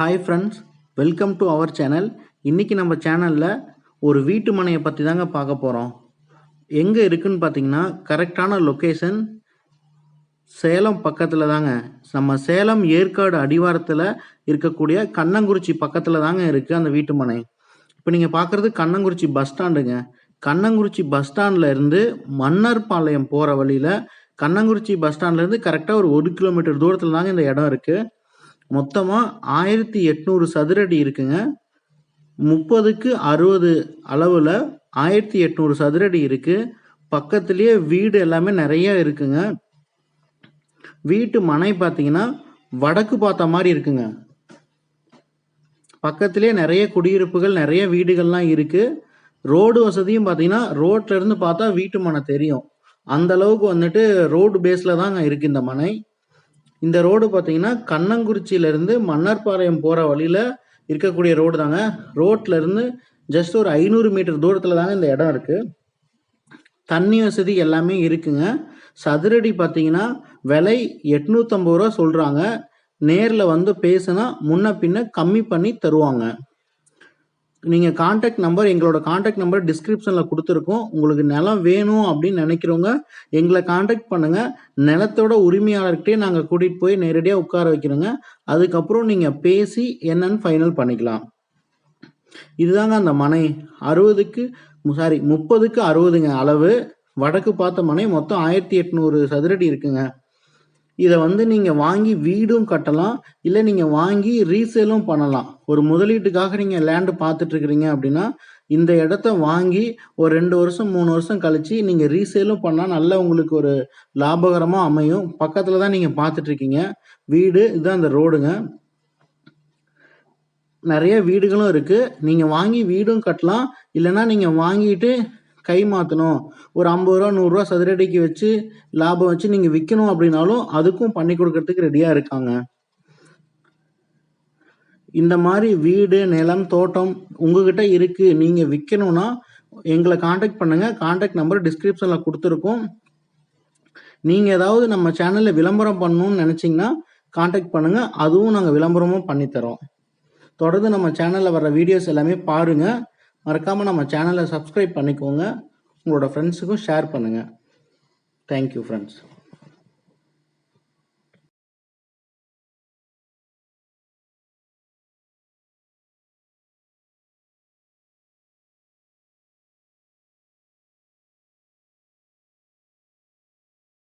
Hi friends welcome to our channel இன்றைக்கி நம்ம சேனலில் ஒரு வீட்டு மனையை பற்றி தாங்க பார்க்க போகிறோம் எங்கே இருக்குன்னு பார்த்தீங்கன்னா கரெக்டான லொக்கேஷன் சேலம் பக்கத்தில் தாங்க. நம்ம சேலம் ஏற்காடு அடிவாரத்தில் இருக்கக்கூடிய கண்ணங்குறிச்சி பக்கத்தில் தாங்க இருக்குது அந்த வீட்டு மனை. இப்போ நீங்கள் பார்க்குறது கண்ணங்குறிச்சி பஸ் ஸ்டாண்டுங்க கண்ணங்குறிச்சி பஸ் ஸ்டாண்டில் இருந்து மன்னர்பாளையம் போகிற வழியில் கண்ணங்குறிச்சி பஸ் ஸ்டாண்ட்லேருந்து கரெக்டாக ஒரு ஒரு கிலோமீட்டர் தூரத்தில் தாங்க இந்த இடம் இருக்குது மொத்தமாக ஆயிரத்தி எட்நூறு சதுரடி இருக்குங்க. முப்பதுக்கு அறுபது அளவில் ஆயிரத்தி எட்நூறு சதுரடி இருக்குது பக்கத்துலேயே வீடு எல்லாமே நிறைய இருக்குங்க. வீட்டு மனை பார்த்தீங்கன்னா வடக்கு பார்த்த மாதிரி இருக்குங்க. பக்கத்துலேயே நிறைய குடியிருப்புகள் நிறைய வீடுகள்லாம் இருக்குது ரோடு வசதியும் பார்த்தீங்கன்னா ரோட்லருந்து பார்த்தா வீட்டு மனை தெரியும். அந்த அளவுக்கு வந்துட்டு ரோடு பேஸில் தாங்க இருக்குது இந்த மனை. இந்த ரோடு பார்த்தீங்கன்னா கண்ணங்குறிச்சியிலேருந்து மன்னர்பாளையம் போகிற வழியில் இருக்கக்கூடிய ரோடு தாங்க. ரோட்லேருந்து ஜஸ்ட் ஒரு ஐநூறு மீட்டர் தூரத்தில் தாங்க இந்த இடம் இருக்குது தண்ணி வசதி எல்லாமே இருக்குங்க. சதுரடி பார்த்தீங்கன்னா விலை எட்நூற்றம்பது ரூபா சொல்கிறாங்க நேரில் வந்து பேசுனா முன்ன பின்ன கம்மி பண்ணி தருவாங்க. நீங்கள் காண்டாக்ட் நம்பர் எங்களோட காண்டாக்ட் நம்பர் டிஸ்கிரிப்ஷனில் கொடுத்துருக்கோம். உங்களுக்கு நிலம் வேணும் அப்படின்னு நினைக்கிறவங்க எங்களை காண்டாக்ட் பண்ணுங்கள் நிலத்தோட உரிமையாளர்கிட்டே நாங்கள் கூட்டிகிட்டு போய் நேரடியாக உட்கார வைக்கிறோங்க. அதுக்கப்புறம் நீங்கள் பேசி என்னன்னு ஃபைனல் பண்ணிக்கலாம். இதுதாங்க அந்த மனை. அறுபதுக்கு சாரி முப்பதுக்கு அறுபதுங்க அளவு. வடக்கு பார்த்த மனை மொத்தம் ஆயிரத்தி எட்நூறு சதுரடி இருக்குங்க. இதை வந்து நீங்கள் வாங்கி வீடும் கட்டலாம் இல்லை நீங்கள் வாங்கி ரீசேலும் பண்ணலாம். ஒரு முதலீட்டுக்காக நீங்கள் லேண்டு பார்த்துட்டு இருக்கிறீங்க அப்படின்னா இந்த இடத்த வாங்கி ஒரு ரெண்டு வருஷம் மூணு வருஷம் கழிச்சு நீங்கள் ரீசேலும் பண்ணால் நல்ல உங்களுக்கு ஒரு லாபகரமாக அமையும். பக்கத்தில் தான் நீங்கள் பார்த்துட்ருக்கீங்க. வீடு இதுதான் அந்த ரோடுங்க. நிறைய வீடுகளும் இருக்குது நீங்கள் வாங்கி வீடும் கட்டலாம். இல்லைன்னா நீங்கள் வாங்கிட்டு கை மாற்றணும் ஒரு ஐம்பது ரூபா நூறுரூவா சதுரடிக்கு வச்சு லாபம் வச்சு நீங்கள் விற்கணும் அப்படின்னாலும் அதுக்கும் பண்ணி கொடுக்கறதுக்கு ரெடியாக இருக்காங்க. இந்த மாதிரி வீடு நிலம் தோட்டம் உங்ககிட்ட இருக்குது நீங்கள் விற்கணும்னா எங்களை காண்டாக்ட் பண்ணுங்கள் காண்டாக்ட் நம்பர் டிஸ்கிரிப்ஷனில் கொடுத்துருக்கோம். நீங்கள் ஏதாவது நம்ம சேனலில் விளம்பரம் பண்ணணும்னு நினச்சிங்கன்னா காண்டாக்ட் பண்ணுங்கள் அதுவும் நாங்கள் விளம்பரமும் பண்ணித்தரோம் தொடர்ந்து நம்ம சேனலில் வர வீடியோஸ் எல்லாமே பாருங்கள் மறக்காமல் நம்ம சேனலை சப்ஸ்கிரைப் பண்ணிக்கோங்க. உங்களோட ஃப்ரெண்ட்ஸுக்கும் ஷேர் பண்ணுங்கள் தேங்க்யூ ஃப்ரெண்ட்ஸ்